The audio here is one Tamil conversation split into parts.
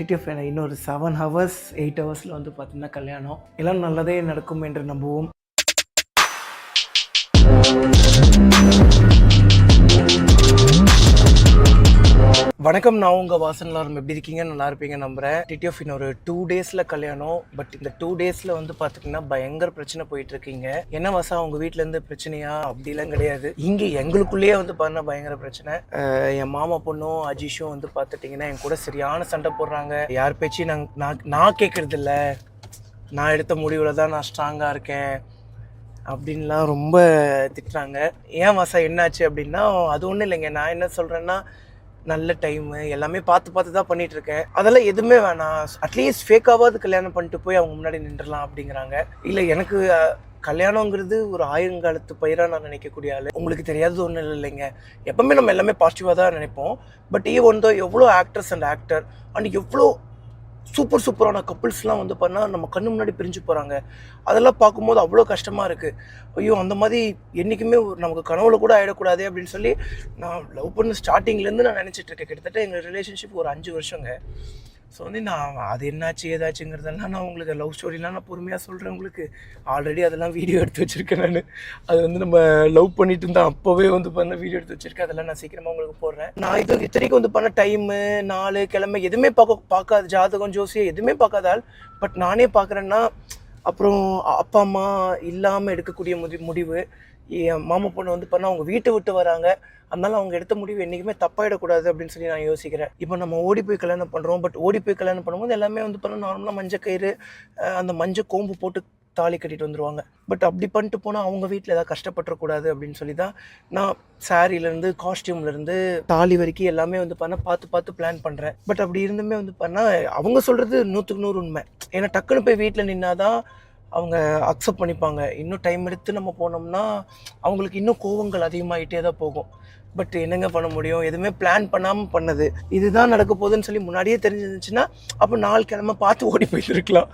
டிடிஎஃப் இன்னொரு செவன் ஹவர்ஸ் எயிட் ஹவர்ஸில் வந்து பார்த்திங்கன்னா கல்யாணம். எல்லாம் நல்லதே நடக்கும் என்று நம்புவோம். வணக்கம் நான் உங்கள் வாசன் எப்படி இருக்கீங்க? நல்லா இருப்பீங்க நம்புறேன். டிடிஎஃப் இன்னொரு டூ டேஸில் கல்யாணம். பட் இந்த டூ டேஸில் வந்து பார்த்துட்டிங்கன்னா பயங்கர பிரச்சனை போயிட்டு இருக்கீங்க என்ன வாசா உங்கள் வீட்டிலேருந்து பிரச்சனையா? அப்படிலாம் கிடையாது. இங்கே எங்களுக்குள்ளேயே வந்து பாருங்க பயங்கர பிரச்சனை. என் மாமா பொண்ணும் அஜீஷும் வந்து பார்த்துட்டிங்கன்னா என் கூட சரியான சண்டை போடுறாங்க. யார் பேச்சு நான் நான் நான் கேட்குறது இல்லை நான் எடுத்த முடிவில் தான் நான் ஸ்ட்ராங்காக இருக்கேன். அப்படின்லாம் ரொம்ப திட்டுறாங்க. ஏன் வாசா என்னாச்சு அப்படின்னா அது ஒன்றும் இல்லைங்க. நான் என்ன சொல்கிறேன்னா நல்ல டைமு எல்லாமே பார்த்து பார்த்து தான் பண்ணிட்டு இருக்கேன். அதெல்லாம் எதுவுமே வேணாம். அட்லீஸ்ட் ஃபேக்காவது கல்யாணம் பண்ணிட்டு போய் அவங்க முன்னாடி நின்றுலாம் அப்படிங்கிறாங்க. இல்லை எனக்கு கல்யாணங்கிறது ஒரு ஆயிரங்காலத்து பயிராக நான் நினைக்கக்கூடிய ஆள். உங்களுக்கு தெரியாதது ஒன்றும் இல்லை இல்லைங்க. எப்பவுமே நம்ம எல்லாமே பாசிட்டிவாக தான் நினைப்போம். பட் ஈ தோ எவ்வளோ ஆக்டர்ஸ் அண்ட் ஆக்டர் அண்ட் எவ்வளோ சூப்பர் சூப்பரான கப்புள்ஸ்லாம் வந்து பண்ணால் நம்ம கண்ணு முன்னாடி பிரிஞ்சு போகிறாங்க அதெல்லாம் பார்க்கும்போது அவ்வளோ கஷ்டமாக இருக்குது ஐயோ அந்த மாதிரி என்றைக்குமே ஒரு நமக்கு கனவுல கூட ஆகிடக்கூடாது அப்படின்னு சொல்லி நான் லவ் பண்ண ஸ்டார்டிங்லேருந்து நான் நினச்சிட்டு இருக்கேன். கிட்டத்தட்ட எங்கள் ரிலேஷன்ஷிப் ஒரு அஞ்சு வருஷங்க. ஸோ வந்து நான் அது என்னாச்சு ஏதாச்சுங்கிறதெல்லாம் நான் உங்களுக்கு லவ் ஸ்டோரிலாம் நான் பொறுமையாக சொல்கிறேன் உங்களுக்கு. ஆல்ரெடி அதெல்லாம் வீடியோ எடுத்து வச்சுருக்கேன் நான். அது வந்து நம்ம லவ் பண்ணிட்டு இருந்தால் அப்போவே வந்து பண்ண வீடியோ எடுத்து வச்சுருக்கேன். அதெல்லாம் நான் சீக்கிரமாக உங்களுக்கு போடுறேன். நான் இது இத்தனைக்கும் வந்து பண்ண டைமு நாலு கிழமை எதுவுமே பார்க்க பார்க்காது ஜாதகம் ஜோசியம் எதுவுமே பார்க்காதால் பட் நானே பார்க்குறேன்னா அப்புறம் அப்பா அம்மா இல்லாமல் எடுக்கக்கூடிய முடி முடிவு. மாமா பொண்ணு வந்து பண்ணால் அவங்க வீட்டை விட்டு வராங்க. அதனால அவங்க எடுத்த முடிவு என்றைக்குமே தப்பாயிடக்கூடாது அப்படின்னு சொல்லி நான் யோசிக்கிறேன். இப்போ நம்ம ஓடி போய் கல்யாணம் பண்ணுறோம் பட் ஓடி போய் கல்யாணம் பண்ணும்போது எல்லாமே வந்து பண்ண நார்மலாக மஞ்சள் கயிறு அந்த மஞ்சள் கோம்பு போட்டு தாலி கட்டிட்டு வந்துடுவாங்க பட் அப்படி பண்ணிட்டு போனால் அவங்க வீட்டில் ஏதாவது கஷ்டப்பட்டுறக்கூடாது அப்படின்னு சொல்லி தான் நான் சாரீலேருந்து காஸ்டியூம்லேருந்து தாலி வரைக்கும் எல்லாமே வந்து பண்ண பார்த்து பார்த்து பிளான் பண்ணுறேன் பட் அப்படி இருந்துமே வந்து பண்ணால் அவங்க சொல்கிறது நூற்றுக்கு நூறு உண்மை. ஏன்னா டக்குன்னு போய் வீட்டில் நின்னாதான் அவங்க அக்செப்ட் பண்ணிப்பாங்க. இன்னும் டைம் எடுத்து நம்ம போனோம்னா அவங்களுக்கு இன்னும் கோவங்கள் அதிகமாகிட்டே தான் போகும். பட் என்னங்க பண்ண முடியும்? எதுவுமே பிளான் பண்ணாமல் பண்ணது. இதுதான் நடக்க போகுதுன்னு சொல்லி முன்னாடியே தெரிஞ்சிருந்துச்சுன்னா அப்போ நாலு கிழமை பார்த்து ஓடி போயிருக்கலாம்.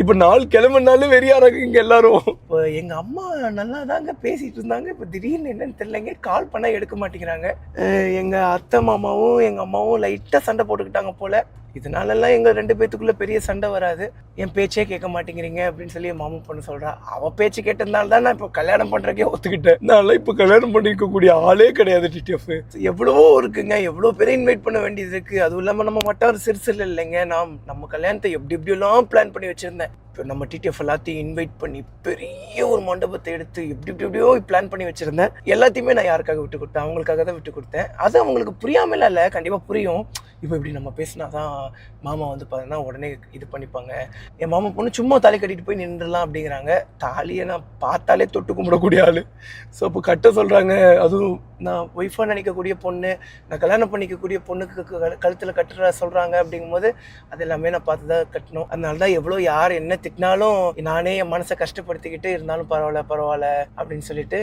இப்போ நாலு கிழமைனாலும் வெறியாராங்க இங்கே எல்லாரும். இப்போ எங்கள் அம்மா நல்லா தாங்க பேசிகிட்டு இருந்தாங்க. இப்போ திடீர்னு என்னன்னு தெரியலங்க. கால் பண்ணால் எடுக்க மாட்டேங்கிறாங்க. எங்கள் அத்தை மாமாவும் எங்கள் அம்மாவும் லைட்டாக சண்டை போட்டுக்கிட்டாங்க போல். இதனாலலாம் எங்கள் ரெண்டு பேத்துக்குள்ளே பெரிய சண்டை வராது. என் பேச்சே கேட்க மாட்டேங்கிறீங்க அப்படின்னு சொல்லி என் மாமா பொண்ணு சொல்கிறா அவள் பேச்சு கேட்டதுனால தான் நான் இப்போ கல்யாணம் பண்ணுறக்கே ஒத்துக்கிட்டேன். நான்லாம் இப்போ கல்யாணம் பண்ணிக்கக்கூடிய ஆளே கிடையாது டிடிஎஃப். எவ்வளவோ இருக்குங்க. எவ்வளோ பேரை இன்வைட் பண்ண வேண்டியது இருக்குது அதுவும் இல்லாமல் நம்ம மட்டும் சிறுசில் இல்லைங்க. நான் நம்ம கல்யாணத்தை எப்படி எப்படியெல்லாம் பிளான் பண்ணி வச்சுருந்தேன். இப்போ நம்ம டிடிஎஃப் எல்லாத்தையும் இன்வைட் பண்ணி பெரிய ஒரு மண்டபத்தை எடுத்து எப்படி இப்படி எப்படியோ பிளான் பண்ணி வச்சுருந்தேன். எல்லாத்தையுமே நான் யாருக்காக விட்டு கொடுத்தேன்? அவங்களுக்காக தான் விட்டு கொடுத்தேன். அது அவங்களுக்கு புரியாமலாம் இல்லை கண்டிப்பாக புரியும். இப்போ இப்படி நம்ம பேசினா தான் மாமா வந்து பார்த்தீங்கன்னா உடனே இது பண்ணிப்பாங்க. என் மாமா பொண்ணு சும்மா தாலி கட்டிட்டு போய் நின்றுலாம் அப்படிங்கிறாங்க. தாலியை நான் பார்த்தாலே தொட்டு கும்பிடக்கூடிய ஆள். ஸோ இப்போ கட்ட சொல்கிறாங்க அதுவும் நான் ஒய்ஃபாக நினைக்கக்கூடிய பொண்ணு நான் கல்யாணம் பண்ணிக்கக்கூடிய பொண்ணுக்கு கழுத்தில் கட்டுற சொல்கிறாங்க அப்படிங்கும்போது அது எல்லாமே நான் பார்த்து தான் கட்டணும். அதனால தான் எவ்வளோ யார் என்ன திட்டினாலும் நானே என் மனசை கஷ்டப்படுத்திக்கிட்டு இருந்தாலும் பரவாயில்ல பரவாயில்ல அப்படின்னு சொல்லிட்டு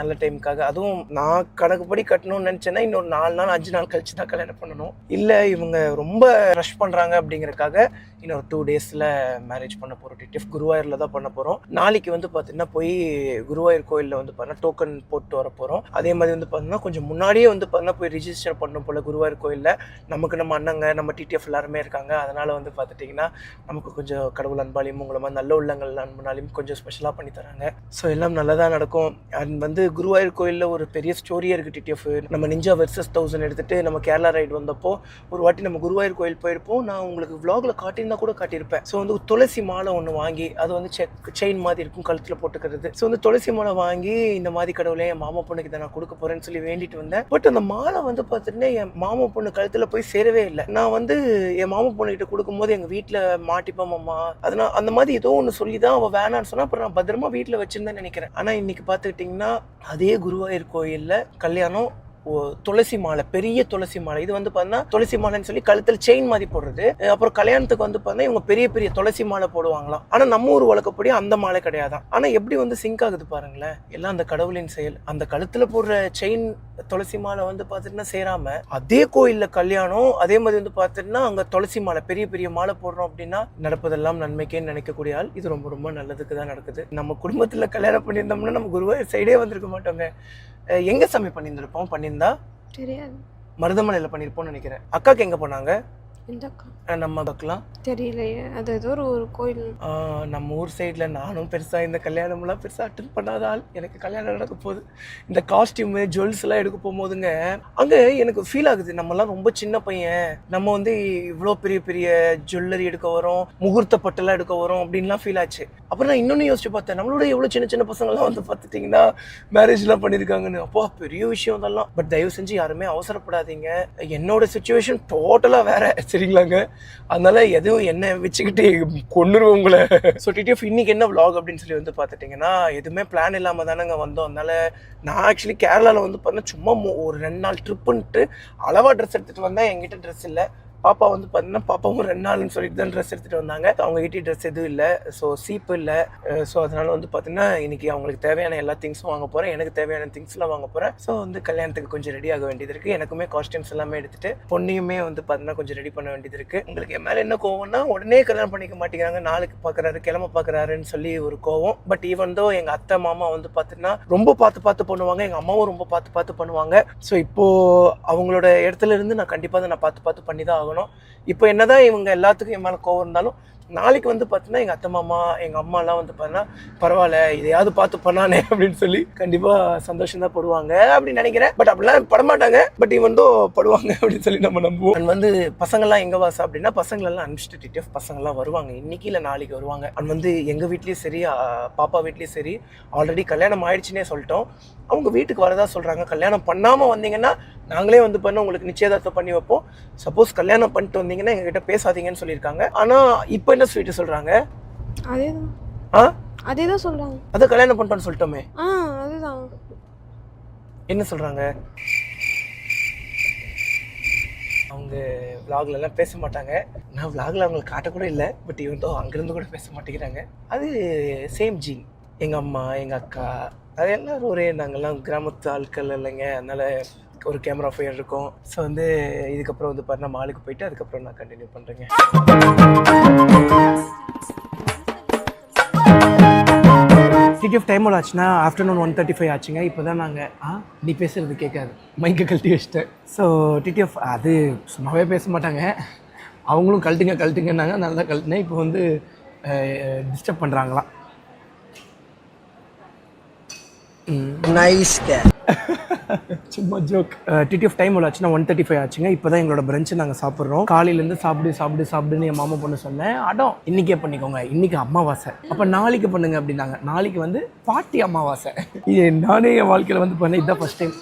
நல்ல டைமுக்காக அதுவும் நான் கணக்குப்படி கட்டணும்னு நினச்சேன்னா இன்னொரு நாலு நாள் அஞ்சு நாள் கழிச்சு தான் கல்யாணம் பண்ணணும். இல்லை இவங்க ரொம்ப ரஷ் பண்ணுறாங்க அப்படிங்கறக்காக இன்னொரு டூ டேஸில் மேரேஜ் பண்ண போகிறோம் டிடிஎஃப் குருவாயூரில் தான் பண்ண போகிறோம் நாளைக்கு வந்து பார்த்தீங்கன்னா போய் குருவாயூர் கோயிலில் வந்து பார்த்தீங்கன்னா டோக்கன் போட்டு வர போகிறோம் அதே மாதிரி வந்து பார்த்தீங்கன்னா கொஞ்சம் முன்னாடியே வந்து பார்த்தீங்கன்னா போய் ரிஜிஸ்டர் பண்ணணும் போல் குருவாயூர் கோயிலில். நமக்கு நம்ம அண்ணங்க நம்ம டிடிஎஃப் எல்லாருமே இருக்காங்க. அதனால் வந்து பார்த்துட்டிங்கன்னா நமக்கு கொஞ்சம் கடவுள் அன்பாலையும் உங்களை மாதிரி நல்ல உள்ளங்கள் அன்புனாலையும் கொஞ்சம் ஸ்பெஷலாக பண்ணி தராங்க. ஸோ எல்லாம் நல்லதாக நடக்கும். அண்ட் வந்து குருவாயூர் கோயிலில் ஒரு பெரிய ஸ்டோரியே இருக்குது டிடிஎஃப் நம்ம நிஞ்சா வெர்சஸ் தௌசண்ட் எடுத்துகிட்டு நம்ம கேரளா ரைடு வந்தப்போ ஒரு வாட்டி நம்ம குருவாயூர் கோயில் போயிருப்போம். நான் உங்களுக்கு vlogல இருந்தால் கூட காட்டியிருப்பேன். ஸோ வந்து துளசி மாலை ஒன்று வாங்கி அது வந்து செக் செயின் மாதிரி இருக்கும் கழுத்தில் போட்டுக்கிறது. ஸோ வந்து துளசி மாலை வாங்கி இந்த மாதிரி கடவுளே என் மாமா பொண்ணுக்கு இதை நான் கொடுக்க போகிறேன்னு சொல்லி வேண்டிட்டு வந்தேன். பட் அந்த மாலை வந்து பார்த்துட்டு என் மாமா பொண்ணு கழுத்தில் போய் சேரவே இல்லை. நான் வந்து என் மாமா பொண்ணுக்கிட்ட கொடுக்கும்போது எங்கள் வீட்டில் மாட்டிப்போம் மாமா அதனால் அந்த மாதிரி ஏதோ ஒன்று சொல்லி தான் அவள் வேணான்னு சொன்னால் அப்புறம் நான் பத்திரமா வீட்டில் வச்சுருந்தேன் நினைக்கிறேன். ஆனால் இன்னைக்கு பார்த்துக்கிட்டிங்கன்னா அதே குருவாயூர் கோயிலில் கல்யாணம் துளசி மாலை பெரிய துளசி மாலை. இது வந்து பார்த்தீங்கன்னா துளசி மாலைன்னு சொல்லி கழுத்தில் செயின் மாதிரி போடுறது. அப்புறம் கல்யாணத்துக்கு வந்து பார்த்தீங்கன்னா இவங்க பெரிய பெரிய துளசி மாலை போடுவாங்களாம். ஆனால் நம்ம ஊர் வழக்கப்படி அந்த மாலை கிடையாது ஆனால் எப்படி வந்து சிங்க் ஆகுது பாருங்களேன். எல்லாம் அந்த கடவுளின் செயல். அந்த கழுத்தில் போடுற செயின் துளசி மாலை வந்து பார்த்துட்டுனா சேராம அதே கோயிலில் கல்யாணம் அதே மாதிரி வந்து பார்த்துட்டுனா அங்கே துளசி மாலை பெரிய பெரிய மாலை போடுறோம் அப்படின்னா நடப்பதெல்லாம் நன்மைக்கேன்னு நினைக்கக்கூடிய ஆள். இது ரொம்ப ரொம்ப நல்லதுக்கு தான் நடக்குது. நம்ம குடும்பத்தில் கல்யாணம் பண்ணியிருந்தோம்னா நம்ம குருவாயூர் சைடே வந்திருக்க மாட்டோங்க. எங்கே எங்க பண்ணியிருந்திருப்போம்? பண்ணியிருந்தோம் பண்ணியிருந்தா தெரியாது. மருதமலையில் பண்ணியிருப்போம்னு நினைக்கிறேன். அக்காக்கு எங்க போனாங்க? நம்ம பார்க்கலாம் தெரியலையே. அது ஏதோ ஒரு ஒரு கோயில். நம்ம ஊர் சைடில் நானும் பெருசாக இந்த கல்யாணம்லாம் பெருசாக அட்டன் பண்ணாத ஆள். எனக்கு கல்யாணம் நடக்க போகுது. இந்த காஸ்டியூமு ஜுவல்ஸ் எல்லாம் எடுக்க போகும்போதுங்க அங்கே எனக்கு ஃபீல் ஆகுது. நம்மலாம் ரொம்ப சின்ன பையன். நம்ம வந்து இவ்வளோ பெரிய பெரிய ஜுவல்லரி எடுக்க வரோம் முகூர்த்த பட்டெல்லாம் எடுக்க வரோம் அப்படின்லாம் ஃபீல் ஆச்சு. அப்புறம் நான் இன்னொன்று யோசிச்சு பார்த்தேன். நம்மளோட எவ்வளோ சின்ன சின்ன பசங்கள்லாம் வந்து பார்த்துட்டிங்கன்னா மேரேஜ்லாம் பண்ணியிருக்காங்கன்னு அப்போ பெரிய விஷயம் அதெல்லாம் பட் தயவு செஞ்சு யாருமே அவசரப்படாதீங்க. என்னோட சுச்சுவேஷன் டோட்டலாக வேற. சரிங்களாங்க? அதனால எதுவும் என்ன வச்சுக்கிட்டு கொண்டுருவோம் உங்களை. ஸோ டிடிஎஃப் இன்னைக்கு என்ன வ்ளாக் அப்படின்னு சொல்லி வந்து பார்த்துட்டிங்கன்னா எதுவுமே பிளான் இல்லாமல் தானேங்க வந்தோம். அதனால நான் ஆக்சுவலி கேரளாவில் வந்து பார்த்தீங்கன்னா சும்மா ஒரு ரெண்டு நாள் ட்ரிப்புன்ட்டு அளவாக ட்ரெஸ் எடுத்துகிட்டு வந்தேன். என்கிட்ட ட்ரெஸ் இல்லை. பாப்பா வந்து பார்த்தீங்கன்னா பாப்பாவும் ரெண்டு நாள்னு சொல்லிட்டு தான் ட்ரெஸ் எடுத்துகிட்டு வந்தாங்க. அவங்க கிட்டே ட்ரெஸ் எதுவும் இல்லை. ஸோ சீப்பு இல்லை. ஸோ அதனால வந்து பார்த்தீங்கன்னா இன்றைக்கி அவங்களுக்கு தேவையான எல்லா திங்ஸும் வாங்க போகிறேன் எனக்கு தேவையான திங்ஸ்லாம் வாங்க போகிறேன் ஸோ வந்து கல்யாணத்துக்கு கொஞ்சம் ரெடி ஆக வேண்டியது இருக்குது எனக்குமே காஸ்டியூம்ஸ் எல்லாமே எடுத்துகிட்டு பொண்ணையுமே வந்து பார்த்தீங்கன்னா கொஞ்சம் ரெடி பண்ண வேண்டியது இருக்குது உங்களுக்கு என் மேலே என்ன கோவம்னா உடனே கல்யாணம் பண்ணிக்க மாட்டேங்கிறாங்க. நாளுக்கு பார்க்குறாரு கிளம்ப பார்க்குறாருன்னு சொல்லி ஒரு கோவம். பட் ஈவன் தோ எங்கள் அத்தை மாமா வந்து பார்த்தீங்கன்னா ரொம்ப பார்த்து பார்த்து பண்ணுவாங்க. எங்கள் அம்மாவும் ரொம்ப பார்த்து பார்த்து பண்ணுவாங்க. ஸோ இப்போது அவங்களோட இடத்துல இருந்து நான் கண்டிப்பாக அதை நான் பார்த்து பார்த்து பண்ணி தான் ஆகணும். இப்போ என்னதான் இவங்க எல்லாத்துக்கும் என் மேலே கோவம் இருந்தாலும் நாளைக்கு வந்து பார்த்தீங்கன்னா எங்கள் அத்தை மாமா எங்கள் அம்மாலாம் வந்து பார்த்தீங்கன்னா பரவாயில்ல இதையாவது பார்த்து பண்ணானே அப்படின்னு சொல்லி கண்டிப்பாக சந்தோஷம் தான் படுவாங்க அப்படின்னு நினைக்கிறேன். பட் அப்படிலாம் படமாட்டாங்க. பட் இவன் தோ படுவாங்க அப்படின்னு சொல்லி நம்ம நம்புவோம். அண்ட் வந்து பசங்கள்லாம் எங்கே வாசா அப்படின்னா பசங்களெல்லாம் அனுப்பிச்சிட்டு பசங்கள்லாம் வருவாங்க. இன்னைக்கு இல்லை நாளைக்கு வருவாங்க. அண்ட் வந்து எங்கள் வீட்லேயும் சரி பாப்பா வீட்லேயும் சரி ஆல்ரெடி கல்யாணம் ஆயிடுச்சுன்னே சொல்லிட்டோம். அவங்க வீட்டுக்கு வரதா சொல்கிறாங்க கல்யாணம் பண்ணாமல் வந்தீங்கன்னா நாங்களே வந்து பண்ண உங்களுக்கு நிச்சயதார்த்தம் பண்ணி வைப்போம். சப்போஸ் கல்யாணம் பண்ணிட்டு வந்தீங்கன்னா எங்ககிட்ட பேசாதீங்கன்னு சொல்லியிருக்காங்க. ஆனால் இப்போ என்ன ஸ்வீட்டு சொல்கிறாங்க அதே தான் ஆ? அதே தான் சொல்கிறாங்க அதை கல்யாணம் பண்ணிட்டோன்னு சொல்லிட்டோமே. ஆ அதுதான். என்ன சொல்கிறாங்க அவங்க vlogல எல்லாம் பேச மாட்டாங்க. நான் vlogல அவங்களுக்கு காட்டக்கூட இல்லை பட் இவன் தோ அங்கேருந்து கூட பேச மாட்டேங்கிறாங்க. அது சேம் ஜீன் எங்கள் அம்மா எங்கள் அக்கா அது எல்லாரும் ஒரே நாங்கள்லாம் கிராமத்து ஆட்கள் இல்லைங்க. அதனால ஒரு கேமரா ஃபயர் இருக்கும். ஸோ வந்து இதுக்கப்புறம் வந்து பார்த்தா மாலுக்கு போயிட்டு அதுக்கப்புறம் நான் கண்டினியூ பண்ணுறேங்க டிடிஎஃப் டைம் எவ்வளோ ஆச்சுன்னா ஆஃப்டர்நூன் ஒன் தேர்ட்டி ஃபைவ் ஆச்சுங்க. இப்போ தான் நாங்கள் ஆ நீ பேசுறது கேட்காது. மைக்கை கழட்டி வச்சிட்டேன். ஸோ டிடிஎஃப் அது சும்மாவே பேச மாட்டாங்க. அவங்களும் கழட்டுங்க கழட்டுங்கன்னாங்க நல்லா கழட்டினேன். இப்போ வந்து டிஸ்டர்ப் பண்ணுறாங்களாம் Mm. நைஸ் சும்மா ஜோக் டிடிஎஃப் டைம் எவ்வளோ ஆச்சுன்னா ஒன் தேர்ட்டி ஃபைவ் ஆச்சுங்க. இப்போ தான் எங்களோட பிரஞ்சு நாங்கள் சாப்பிட்றோம். காலையிலேருந்து சாப்பிடு சாப்பிடு சாப்பிடுன்னு என் மாமா பொண்ணு சொன்னேன். அடம் இன்னைக்கே பண்ணிக்கோங்க. இன்னைக்கு அமாவாசை. அப்போ நாளைக்கு பண்ணுங்க அப்படின்னாங்க. நாளைக்கு வந்து பாட்டி அமாவாசை. நானே என் வாழ்க்கையில் வந்து பண்ணேன். இதுதான் ஃபஸ்ட் டைம்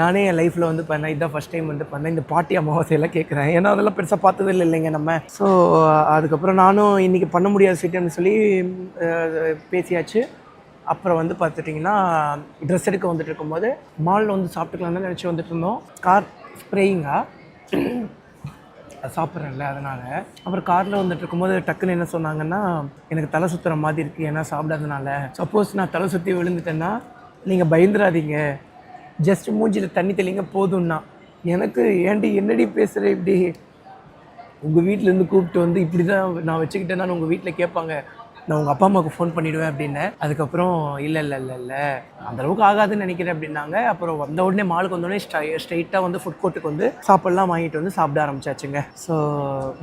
நானே என் லைஃப்பில் வந்து பண்ணேன். இதான் ஃபஸ்ட் டைம் வந்து பண்ணேன். இந்த பாட்டி அமாவாசையெல்லாம் கேட்குறேன் ஏன்னா அதெல்லாம் பெருசாக பார்த்தது இல்லை இல்லைங்க நம்ம. ஸோ அதுக்கப்புறம் நானும் இன்றைக்கி பண்ண முடியாத சீட்டுன்னு சொல்லி uh, பேசியாச்சு. அப்புறம் வந்து பார்த்துட்டிங்கன்னா ட்ரெஸ் எடுக்க வந்துட்டு இருக்கும்போது மாலில் வந்து சாப்பிட்டுக்கலாம்னு நினச்சி வந்துட்டு இருந்தோம் கார் ஸ்ப்ரேயிங்கா சாப்பிட்றேன்ல அதனால். அப்புறம் காரில் வந்துட்டு இருக்கும்போது டக்குன்னு என்ன சொன்னாங்கன்னா எனக்கு தலை சுற்றுற மாதிரி இருக்குது ஏன்னா சாப்பிடாதனால. சப்போஸ் நான் தலை சுற்றி விழுந்துட்டேன்னா நீங்கள் பயந்துடாதீங்க ஜஸ்ட் மூஞ்சியில் தண்ணி தெளிங்க போதும்னா. எனக்கு ஏன்டி என்னடி பேசுகிற இப்படி? உங்கள் வீட்டிலேருந்து கூப்பிட்டு வந்து இப்படி தான் நான் வச்சுக்கிட்டேன்னா உங்கள் வீட்டில் கேட்பாங்க. நான் உங்கள் அப்பா அம்மாவுக்கு ஃபோன் பண்ணிவிடுவேன் அப்படின்னேன் அதுக்கப்புறம் இல்லை இல்லை இல்லை இல்லை. அந்தளவுக்கு ஆகாதுன்னு நினைக்கிறேன் அப்படின்னாங்க. அப்புறம் வந்த உடனே மாலுக்கு வந்தோடனே ஸ்ட்ரை ஸ்ட்ரைட்டாக வந்து ஃபுட் கோர்ட்டுக்கு வந்து சாப்பாடுலாம் வாங்கிட்டு வந்து சாப்பிட ஆரம்பிச்சாச்சுங்க. ஸோ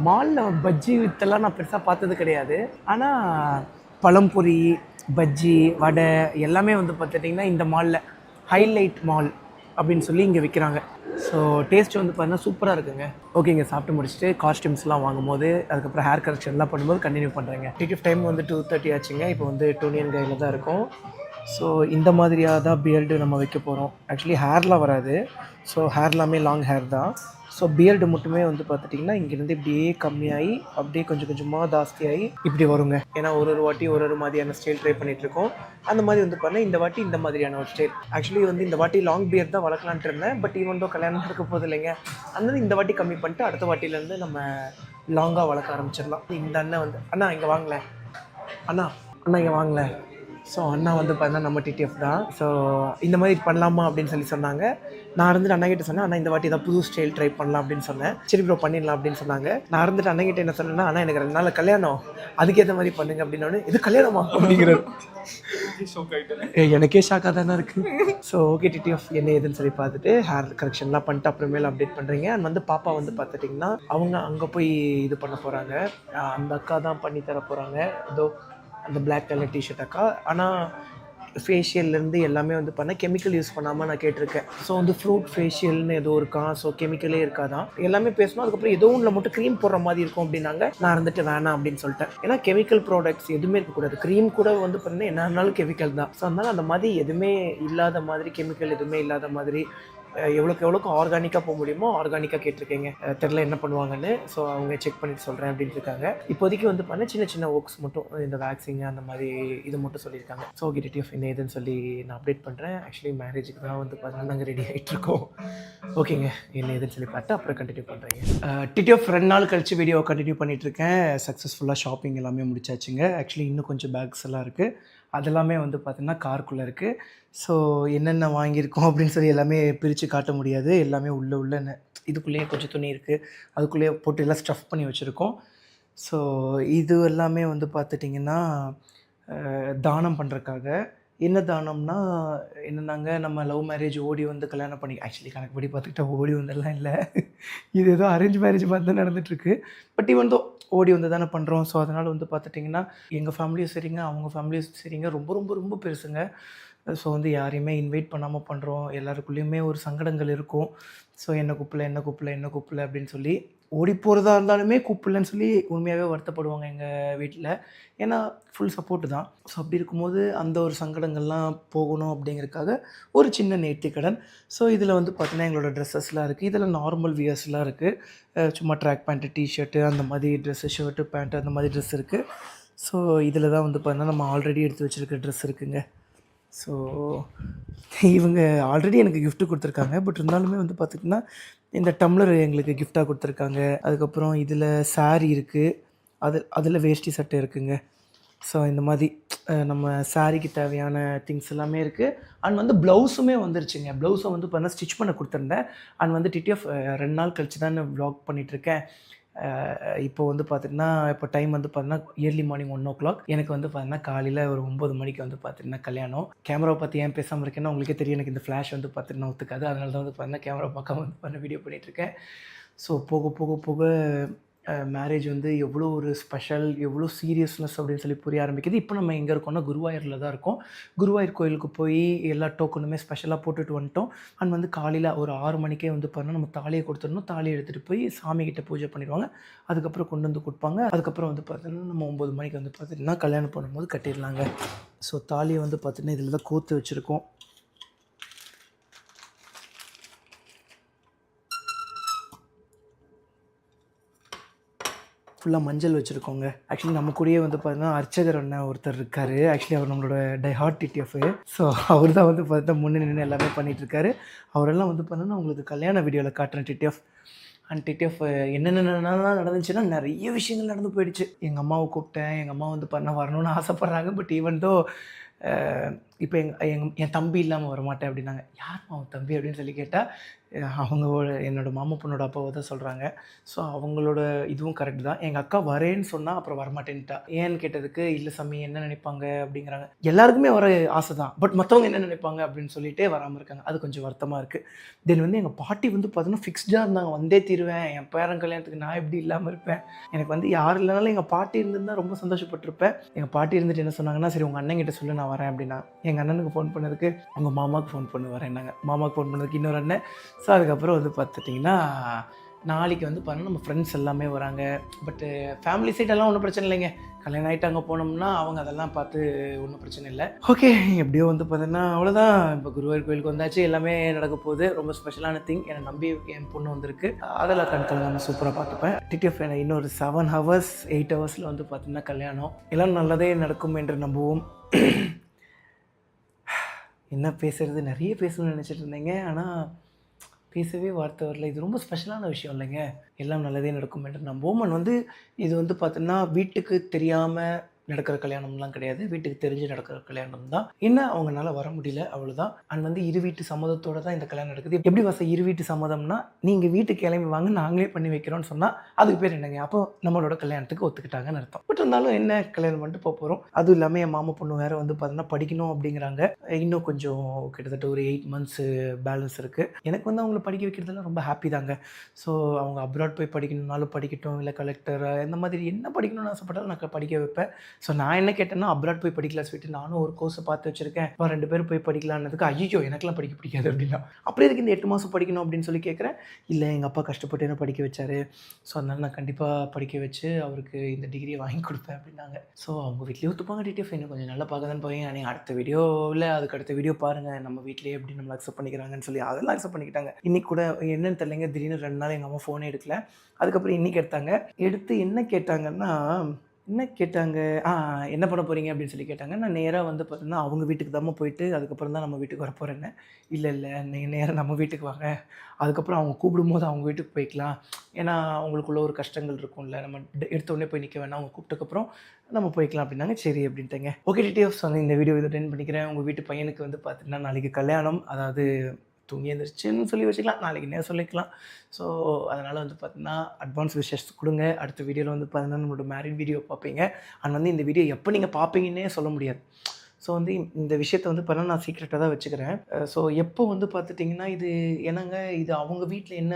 மாலில் பஜ்ஜி வித்தெல்லாம் நான் பெருசாக பார்த்தது கிடையாது. ஆனால் பழம்பொரி பஜ்ஜி வடை எல்லாமே வந்து பார்த்துட்டிங்கன்னா இந்த மாலில் ஹைலைட் மால் அப்படின்னு சொல்லி இங்கே விற்கிறாங்க ஸோ டேஸ்ட் வந்து பார்த்தீங்கன்னா சூப்பராக இருக்குங்க. ஓகேங்க சாப்பிட்டு முடிச்சுட்டு காஸ்ட்யூம்ஸ்லாம் வாங்கும்போது அதுக்கப்புறம் ஹேர் கரெக்ஷன்லாம் பண்ணும்போது கண்டினியூ பண்ணுறேங்க டிக்கெட் டைம் வந்து டூ தேர்ட்டி ஆச்சுங்க. இப்போ வந்து டூனியன் கையில் தான் இருக்கும். ஸோ இந்த மாதிரியாக தான் பியர்டு நம்ம வைக்க போகிறோம் ஆக்சுவலி ஹேர்லாம் வராது. ஸோ ஹேர்லாமே லாங் ஹேர் தான். ஸோ பியர்டு மட்டுமே வந்து பார்த்துட்டிங்கன்னா இங்கேருந்து இப்படியே கம்மியாகி அப்படியே கொஞ்சம் கொஞ்சமாக ஜாஸ்தியாகி இப்படி வருங்க. ஏன்னா ஒரு ஒரு வாட்டி ஒரு ஒரு மாதிரியான ஸ்டைல் ட்ரை பண்ணிகிட்ருக்கோம் இருக்கோம் அந்த மாதிரி வந்து பண்ண இந்த வாட்டி இந்த மாதிரியான ஒரு ஸ்டைல் ஆக்சுவலி வந்து இந்த வாட்டி லாங் பியர் தான் வளர்க்கலான்ட்டு இருந்தேன். பட் ஈவன் தோ கல்யாணம் நடக்க போகுது இல்லைங்க. அதனால இந்த வாட்டி கம்மி பண்ணிட்டு அடுத்த வாட்டிலேருந்து நம்ம லாங்காக வளர்க்க ஆரம்பிச்சிடலாம். இந்த அண்ணன் வந்து அண்ணா இங்கே வாங்கலை அண்ணா அண்ணா இங்கே வாங்கலை ஸோ அண்ணா வந்து பார்த்தா நம்ம டிடிஎஃப் தான். ஸோ இந்த மாதிரி பண்ணலாமா அப்படின்னு சொல்லி சொன்னாங்க. நான் இருந்துட்டு அண்ணா கிட்ட சொன்னேன் அண்ணா இந்த வாட்டி ஏதாவது புது ஸ்டைல் ட்ரை பண்ணலாம் அப்படின்னு சொன்னேன். சரி ப்ரோ பண்ணிடலாம் அப்படின்னு சொன்னாங்க. நான் இருந்துட்டு அண்ணன் கிட்ட என்ன சொன்னேன்னா அண்ணா எனக்கு ரெண்டு நாள் கல்யாணம். அதுக்கேற்ற மாதிரி பண்ணுங்க அப்படின்னு இது கல்யாணமா? அப்படிங்கிறாரு. ஏய், எனக்கே ஷாக்காக தானே இருக்கு. ஸோ ஓகே டிடிஎஃப் என்ன ஏதுன்னு சொல்லி பார்த்துட்டு ஹேர் கரெக்ஷன்லாம் பண்ணிட்டு அப்புறமேல அப்டேட் பண்ணுறீங்க அண்ட் வந்து பாப்பா வந்து பார்த்துட்டிங்கன்னா அவங்க அங்கே போய் இது பண்ண போகிறாங்க அந்த அக்கா தான் பண்ணி தர போகிறாங்க ஏதோ அந்த பிளாக் கலர் டிஷர்ட் அக்கா. ஆனால் ஃபேஷியல்லேருந்து எல்லாமே வந்து பண்ணால் கெமிக்கல் யூஸ் பண்ணாமல் நான் கேட்டிருக்கேன். ஸோ வந்து ஃப்ரூட் ஃபேஷியல்னு ஏதோ இருக்கான் ஸோ கெமிக்கலே இருக்காதான் எல்லாமே பேசணும். அதுக்கப்புறம் ஏதோ ஒன்றில் மட்டும் க்ரீம் போடுற மாதிரி இருக்கும் அப்படின்னாங்க. நான் இருந்துட்டு வேணாம் அப்படின்னு சொல்லிட்டேன். ஏன்னா கெமிக்கல் ப்ராடக்ட்ஸ் எதுவுமே இருக்கக்கூடாது க்ரீம் கூட வந்து பார்த்தீங்கன்னா என்ன இருந்தாலும் கெமிக்கல் தான். ஸோ அதனால் அந்த மாதிரி எதுவுமே இல்லாத மாதிரி கெமிக்கல் எதுவுமே இல்லாத மாதிரி எவ்வளோக்கு எவ்வளோக்கு ஆர்கானிக்காக போக முடியுமோ ஆர்கானிக்காக கேட்டிருக்கீங்க. தெரில என்ன பண்ணுவாங்கன்னு. ஸோ அவங்க செக் பண்ணிட்டு சொல்கிறேன் அப்படின்ட்டு இருக்காங்க. இப்போதைக்கு வந்து பண்ண சின்ன சின்ன ஒர்க்ஸ் மட்டும் இந்த வேக்சின் அந்த மாதிரி இது மட்டும் சொல்லியிருக்காங்க. ஸோ கிரிட்டி ஆஃப் என்ன ஏதுன்னு சொல்லி நான் அப்டேட் பண்ணுறேன் ஆக்சுவலி மேரேஜுக்கு தான் வந்து பார்த்தீங்கன்னா நாங்கள் ரெடி ஆகிட்டு இருக்கோம் ஓகேங்க என்ன ஏதுன்னு சொல்லி பார்த்து அப்புறம் கண்டினியூ பண்ணுறீங்க டிடிஎஃப் ரெண்டு நாள் கழிச்சு வீடியோ கண்டினியூ பண்ணிட்டு இருக்கேன். சக்ஸஸ்ஃபுல்லாக ஷாப்பிங் எல்லாமே முடிச்சாச்சுங்க. ஆக்சுவலி இன்னும் கொஞ்சம் பேக்ஸ் எல்லாம் இருக்குது அதெல்லாமே வந்து பார்த்திங்கன்னா காருக்குள்ளே இருக்குது ஸோ என்னென்ன வாங்கியிருக்கோம் அப்படின்னு சொல்லி எல்லாமே பிரித்து காட்ட முடியாது. எல்லாமே உள்ளே உள்ள நெ- இதுக்குள்ளேயே கொஞ்சம் துணி இருக்குது அதுக்குள்ளேயே போட்டு எல்லாம் ஸ்டஃப் பண்ணி வச்சுருக்கோம். ஸோ இது எல்லாமே வந்து பார்த்துட்டிங்கன்னா தானம் பண்ணுறக்காக என்ன தானம்னா என்னன்னாங்க நம்ம லவ் மேரேஜ் ஓடி வந்து கல்யாணம் பண்ணி ஆக்சுவலி கணக்குப்படி பார்த்துக்கிட்டா ஓடி வந்தெல்லாம் இல்லை. இது ஏதோ அரேஞ்ச் மேரேஜ் மாதிரி தான் நடந்துட்டுருக்கு. பட் இவன் தோ ஓடி வந்து தானே பண்ணுறோம் ஸோ அதனால் வந்து பார்த்துட்டிங்கன்னா எங்கள் ஃபேமிலியும் சரிங்க அவங்க ஃபேமிலியும் சரிங்க. ரொம்ப ரொம்ப ரொம்ப பெருசுங்க. ஸோ வந்து யாரையுமே இன்வைட் பண்ணாமல் பண்ணுறோம் எல்லாருக்குள்ளேயுமே ஒரு சங்கடங்கள் இருக்கும். ஸோ என்ன கூப்பிடல என்ன கூப்பிடல என்ன கூப்பிடல அப்படின்னு சொல்லி ஓடி போகிறதா இருந்தாலுமே கூப்பிடலன்னு சொல்லி உண்மையாகவே வருத்தப்படுவாங்க எங்கள் வீட்டில் ஏன்னா ஃபுல் சப்போர்ட்டு தான். ஸோ அப்படி இருக்கும்போது அந்த ஒரு சங்கடங்கள்லாம் போகணும் அப்படிங்கிறதுக்காக ஒரு சின்ன நேர்த்திக்கடன் ஸோ இதில் வந்து பார்த்தீங்கன்னா எங்களோட ட்ரெஸ்ஸஸ்லாம் இருக்குது இதில் நார்மல் வியர்ஸ்லாம் இருக்குது சும்மா ட்ராக் பேண்ட்டு டிஷர்ட்டு அந்த மாதிரி ட்ரெஸ்ஸு ஷர்ட்டு பேண்ட்டு அந்த மாதிரி ட்ரெஸ் இருக்குது ஸோ இதில் தான் வந்து பார்த்தீங்கன்னா நம்ம ஆல்ரெடி எடுத்து வச்சுருக்க ட்ரெஸ் இருக்குங்க. ஸோ இவங்க ஆல்ரெடி எனக்கு கிஃப்ட் கொடுத்துருக்காங்க. பட் இருந்தாலுமே வந்து பார்த்திங்கன்னா இந்த டம்ளர் எங்களுக்கு கிஃப்டாக கொடுத்துருக்காங்க. அதுக்கப்புறம் இதில் saree இருக்குது அது அதில் வேஷ்டி சட்டை இருக்குங்க. ஸோ இந்த மாதிரி நம்ம சாரிக்கு தேவையான திங்ஸ் எல்லாமே இருக்குது அண்ட் வந்து ப்ளவுஸுமே வந்துருச்சுங்க. ப்ளவுஸை வந்து பார்த்தா ஸ்டிச் பண்ண கொடுத்துருந்தேன். அண்ட் வந்து டிடிஎஃப் ரெண்டு நாள் கழிச்சு தான் வ்ளாக் பண்ணிகிட்ருக்கேன் இப்போ வந்து பார்த்திங்கன்னா இப்போ டைம் வந்து பார்த்தீங்கன்னா early morning one o'clock எனக்கு வந்து பார்த்தீங்கன்னா காலையில் ஒரு ஒம்பது மணிக்கு வந்து பார்த்தீங்கன்னா கல்யாணம். கேமராவை பற்றி ஏன் பேசாமல் இருக்கேன்னா உங்களுக்கே தெரியும் எனக்கு இந்த ஃப்ளாஷ் வந்து பார்த்தீங்கன்னா ஒத்துக்காது. அதனால தான் வந்து பார்த்தீங்கன்னா கேமரா பக்கம் வந்து பண்ண வீடியோ பண்ணிகிட்ருக்கேன் ஸோ போக போக போக மேரேஜ் வந்து எவ்வளோ ஒரு ஸ்பெஷல் எவ்வளோ சீரியஸ்னஸ் அப்படின்னு சொல்லி புரிய ஆரம்பிக்குது. இப்போ நம்ம எங்கே இருக்கோம்னா குருவாயூரில் தான் இருக்கோம். குருவாயூர் கோயிலுக்கு போய் எல்லா டோக்கனுமே ஸ்பெஷலாக போட்டுட்டு வந்துட்டோம். அண்ட் வந்து காலையில் ஒரு ஆறு மணிக்கே வந்து பார்த்தோன்னா நம்ம தாலியை கொடுத்துடணும். தாலியை எடுத்துகிட்டு போய் சாமி பூஜை பண்ணிடுவாங்க. அதுக்கப்புறம் கொண்டு வந்து கொடுப்பாங்க. அதுக்கப்புறம் வந்து பார்த்தீங்கன்னா நம்ம ஒம்பது மணிக்கு வந்து பார்த்தீங்கன்னா கல்யாணம் பண்ணும்போது கட்டிடலாங்க. ஸோ தாலியை வந்து பார்த்தீங்கன்னா இதில் தான் கோத்து வச்சுருக்கோம். ஃபுல்லாக மஞ்சள் வச்சுருக்கோங்க. ஆக்சுவலி நம்ம கூடயே வந்து பார்த்தீங்கன்னா அர்ச்சகர் அண்ணன் ஒருத்தர் இருக்கார். ஆக்சுவலி அவர் நம்மளோட டைஹார்ட் டிடிஎஃப் ஸோ அவர் தான் வந்து பார்த்தீங்கன்னா முன்னே நின்று எல்லாமே பண்ணிகிட்ருக்காரு அவரெல்லாம் வந்து பார்த்தீங்கன்னா உங்களுக்கு கல்யாண வீடியோவில் காட்டுறேன் டிடிஎஃப் அண்ட் டிடிஎஃப் என்னென்னலாம் நடந்துச்சுன்னா நிறைய விஷயங்கள் நடந்து போயிடுச்சு. எங்கள் அம்மாவை கூப்பிட்டேன். எங்கள் அம்மா வந்து பண்ண வரணும்னு ஆசைப்பட்றாங்க. பட் ஈவன் தோ இப்போ எங் எங் என் தம்பி இல்லாமல் வரமாட்டேன் அப்படின்னாங்க. யார் அவன் தம்பி? அப்படின்னு சொல்லி கேட்டால் அவங்களோட என்னோடய மாமா பொண்ணோட அப்பாவை தான் சொல்கிறாங்க ஸோ அவங்களோட இதுவும் கரெக்ட் தான். எங்கள் அக்கா வரேன்னு சொன்னால் அப்புறம் வரமாட்டேன்ட்டா. ஏன்னு கேட்டதுக்கு இல்லை சாமி என்ன நினைப்பாங்க? அப்படிங்கிறாங்க. எல்லாருக்குமே வர ஆசை தான். பட் மற்றவங்க என்ன நினைப்பாங்க அப்படின்னு சொல்லிட்டு வராமல் இருக்காங்க. அது கொஞ்சம் வருத்தமாக இருக்குது தென் வந்து எங்கள் பாட்டி வந்து பார்த்தோன்னா ஃபிக்ஸ்டாக இருந்தாங்க. வந்தே தீருவேன். என் பேரன் கல்யாணத்துக்கு நான் எப்படி இல்லாமல் இருப்பேன்? எனக்கு வந்து யார் இல்லைனாலும் எங்கள் பாட்டி இருந்திருந்தால் ரொம்ப சந்தோஷப்பட்டிருப்பேன். எங்கள் பாட்டி இருந்துட்டு என்ன சொன்னாங்கன்னா சரி உங்கள் அண்ணன் கிட்ட சொல்லு நான் வரேன் அப்படின்னா. எங்கள் அண்ணனுக்கு ஃபோன் பண்ணதுக்கு உங்கள் மாமாவுக்கு ஃபோன் பண்ணு வரேன்னாங்க மாமாவுக்கு ஃபோன் பண்ணதுக்கு இன்னொரு அண்ணன். ஸோ அதுக்கப்புறம் வந்து பார்த்துட்டிங்கன்னா நாளைக்கு வந்து பார்த்தோன்னா நம்ம ஃப்ரெண்ட்ஸ் எல்லாமே வராங்க. பட்டு ஃபேமிலி சைடெல்லாம் ஒன்றும் பிரச்சனை இல்லைங்க. கல்யாணம் ஆகிட்டு அங்கே போனோம்னா அவங்க அதெல்லாம் பார்த்து ஒன்றும் பிரச்சனை இல்லை. ஓகே எப்படியோ வந்து பார்த்தீங்கன்னா அவ்வளோதான் இப்போ குருவாயூர் கோயிலுக்கு வந்தாச்சு எல்லாமே நடக்க போகுது. ரொம்ப ஸ்பெஷலான திங் என்னை நம்பி என் பொண்ணு வந்திருக்கு. அதெல்லாம் கண்கலங்காமல் சூப்பராக பார்த்துப்பேன். டிடிஎஃப் இன்னொரு செவன் ஹவர்ஸ் எயிட் ஹவர்ஸில் வந்து பார்த்தீங்கன்னா கல்யாணம். எல்லாம் நல்லதே நடக்கும் என்று நம்புவோம். என்ன பேசுகிறது நிறைய பேசணும்னு நினச்சிட்டு இருந்தேங்க. ஆனால் பேசவே வார்த்தை வரல. இது ரொம்ப ஸ்பெஷலான விஷயம் இல்லைங்க. எல்லாம் நல்லதே நடக்கும் என்று நம்புவோம். அண்ட் வந்து இது வந்து பார்த்தோன்னா வீட்டுக்கு தெரியாமல் நடக்கிற கல்யாணம்லாம் கிடையாது. வீட்டுக்கு தெரிஞ்சு நடக்கிற கல்யாணம் தான் என்ன? அவங்கனால வர முடியல. அவ்வளோதான் அண்ட் வந்து இரு வீட்டு சம்மதத்தோட தான் இந்த கல்யாணம் நடக்குது. எப்படி வச இரு வீட்டு சம்மதம்னா நீங்கள் வீட்டுக்கு கிளம்பி வாங்க நாங்களே பண்ணி வைக்கிறோம்னு சொன்னால் அதுக்கு பேர் என்னங்க? அப்போ நம்மளோட கல்யாணத்துக்கு ஒத்துக்கிட்டாங்கன்னு அர்த்தம். பட் இருந்தாலும் என்ன கல்யாணம் பண்ணிட்டு போக போகிறோம் அதுவும் இல்லாமல் என் மாமா பொண்ணு வேறு வந்து பார்த்தீங்கன்னா படிக்கணும் அப்படிங்கிறாங்க. இன்னும் கொஞ்சம் கிட்டத்தட்ட ஒரு எயிட் மந்த்ஸ் பேலன்ஸ் இருக்குது எனக்கு வந்து அவங்கள படிக்க வைக்கிறதுலாம் ரொம்ப ஹாப்பி தாங்க. ஸோ அவங்க அப்ராட் போய் படிக்கணும்னாலும் படிக்கட்டும் இல்லை கலெக்டர் இந்த மாதிரி என்ன படிக்கணும்னு ஆசைப்பட்டாலும் நான் படிக்க வைப்பேன். ஸோ நான் என்ன கேட்டேன்னா அப்ராட் போய் படிக்கலாம் சொல்லிட்டு நானும் ஒரு கோர்ஸை பார்த்து வச்சிருக்கேன். இப்போ ரெண்டு பேரும் போய் படிக்கலான்னதுக்கு ஐயோ எனக்கெல்லாம் படிக்க பிடிக்காது அப்படின்னா. அப்புறம் எதுக்கு இந்த எட்டு மாதம் படிக்கணும் அப்படின்னு சொல்லி கேட்குறேன் இல்லை எங்கள் அப்பா கஷ்டப்பட்டு என்ன படிக்க வச்சாரு. ஸோ அதனால நான் கண்டிப்பாக படிக்க வச்சு அவருக்கு இந்த டிகிரியை வாங்கி கொடுப்பேன் அப்படின்னாங்க. ஸோ அவங்க வீட்லேயே ஒத்துப்பாங்க டிடிஎஃப் இன்னும் கொஞ்சம் நல்லா பார்க்க தான் போய் நீங்கள் அடுத்த வீடியோவில் அதுக்கு அடுத்த வீடியோ பாருங்கள் நம்ம வீட்லேயே எப்படி நம்மளை அக்செப்ட் பண்ணிக்கிறாங்கன்னு சொல்லி அதெல்லாம் அக்செப்ட் பண்ணிக்கிட்டாங்க. இன்னைக்கு கூட என்னன்னு தெரியலங்க. திடீர்னு ரெண்டு நாள் எங்கள் அம்மா ஃபோனே எடுக்கல. அதுக்கப்புறம் இன்னைக்கு எடுத்தாங்க. எடுத்து என்ன கேட்டாங்கன்னா என்ன கேட்டாங்க? ஆ என்ன பண்ண போகிறீங்க அப்படின்னு சொல்லி கேட்டாங்க. நான் நேராக வந்து பார்த்தீங்கன்னா அவங்க வீட்டுக்கு தான் போயிட்டு அதுக்கப்புறம் தான் நம்ம வீட்டுக்கு வர போகிறேன்னு இல்லை இல்லை நீங்கள் நேராக நம்ம வீட்டுக்கு வாங்க. அதுக்கப்புறம் அவங்க கூப்பிடும் போது அவங்க வீட்டுக்கு போய்க்கலாம். ஏன்னா அவங்களுக்குள்ள ஒரு கஷ்டங்கள் இருக்கும்ல. நம்ம எடுத்தோடனே எடுத்த உடனே போய் நிற்க வேணாம். அவங்க கூப்பிட்டக்கப்புறம் நம்ம போய்க்கலாம். அப்படின்னாங்க. சரி அப்படின்ட்டுங்க. ஓகே டீட்டெயில்ஸ் வந்து இந்த வீடியோ இதை அட்டன் பண்ணிக்கிறேன். உங்கள் வீட்டு பையனுக்கு வந்து பார்த்தீங்கன்னா நாளைக்கு கல்யாணம். அதாவது தூங்கி எழுந்திரிச்சுன்னு சொல்லி வச்சுக்கலாம். நாளைக்கு நேரம் சொல்லிக்கலாம். ஸோ அதனால் வந்து பார்த்தீங்கன்னா அட்வான்ஸ் விஷஸ் கொடுங்க. அடுத்த வீடியோவில் வந்து பார்த்தீங்கன்னா நம்மளோட மேரிட் வீடியோ பார்ப்பீங்க. அண்ட் வந்து இந்த வீடியோ எப்போ நீங்கள் பார்ப்பீங்கன்னே சொல்ல முடியாது. ஸோ வந்து இந்த விஷயத்தை வந்து பார்த்தா நான் சீக்ரெட்டாக தான் வச்சுக்கிறேன். ஸோ எப்போ வந்து பார்த்துட்டிங்கன்னா இது என்னங்க இது அவங்க வீட்டில் என்ன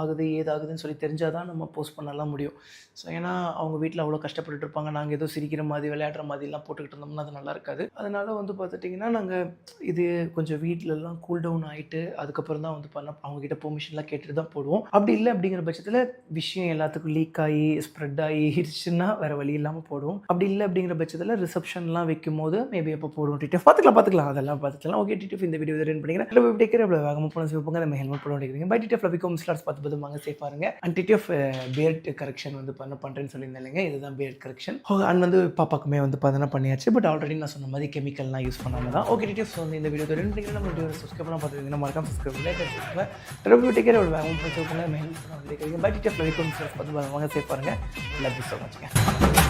ஆகுது ஏதாகுதுன்னு சொல்லி தெரிஞ்சால் தான் நம்ம போஸ்ட் பண்ணலாம் முடியும். ஸோ ஏன்னா அவங்க வீட்டில் அவ்வளோ கஷ்டப்பட்டுட்டு இருப்பாங்க. நாங்கள் ஏதோ சிரிக்கிற மாதிரி விளையாடுற மாதிரிலாம் போட்டுக்கிட்டு இருந்தோம்னா அது நல்லா இருக்காது. அதனால் வந்து பார்த்துட்டிங்கன்னா நாங்கள் இது கொஞ்சம் வீட்டிலலாம் கூல் டவுன் ஆகிட்டு அதுக்கப்புறம் தான் வந்து பண்ண அவங்ககிட்ட பெர்மிஷன்லாம் கேட்டுட்டு தான் போடுவோம். அப்படி இல்லை அப்படிங்கிற பட்சத்தில் விஷயம் எல்லாத்துக்கும் லீக் ஆகி ஸ்ப்ரெட் ஆகிடுச்சுன்னா வேறு வழி இல்லாமல் போடுவோம். அப்படி இல்லை அப்படிங்கிற பட்சத்தில் ரிசப்ஷன்லாம் வைக்கும் போது மேபி எப்போ போடுவோம் டிடிஎஃப் பார்த்துக்கலாம் பார்த்துக்கலாம் அதெல்லாம் பார்த்துக்கலாம் ஓகே டிடிஎஃப் இந்த வீடியோ ரெண்டு பண்ணிக்கிறேன். இல்லை டேக்கர் எவ்வளோ வேகமாக போன சிவப்பாங்க நம்ம ஹெல்மெட் போட வேண்டியிருக்கீங்க பை டிடிஎஃப் விக்கும் ஸ்லாட்ஸ் பார்த்து பார்த்து வாங்க சேஃபாக இருங்க அண்ட் ஆஃப் பியர்ட் கரெக்ஷன் வந்து பண்ண பண்ணுறேன்னு சொல்லியிருந்தேன் இல்லைங்க இதுதான் பியர்ட் கரெக்ஷன் அண்ட் வந்து பாப்பாக்குமே வந்து பார்த்தீங்கன்னா பண்ணியாச்சு. பட் ஆல்ரெடி நான் சொன்ன மாதிரி கெமிக்கல்லாம் யூஸ் பண்ணாமல் தான். ஓகே டிடிஎஃப் வந்து இந்த வீடியோ ரெண்டு நம்ம வீடியோ சப்ஸ்கிரைப் பண்ண பார்த்துருக்கீங்க மறக்காம சப்ஸ்கிரைப் பண்ணி ரெண்டு டேக்கர் எவ்வளோ வேகமாக போய் சிவப்பாங்க பண்ண வந்து பை டிடிஎஃப் விக்கும் ஸ்லாட்ஸ் பார்த்து வாங்க சேஃபாக இருங்க லவ் யூ ஸோ மச்ங்க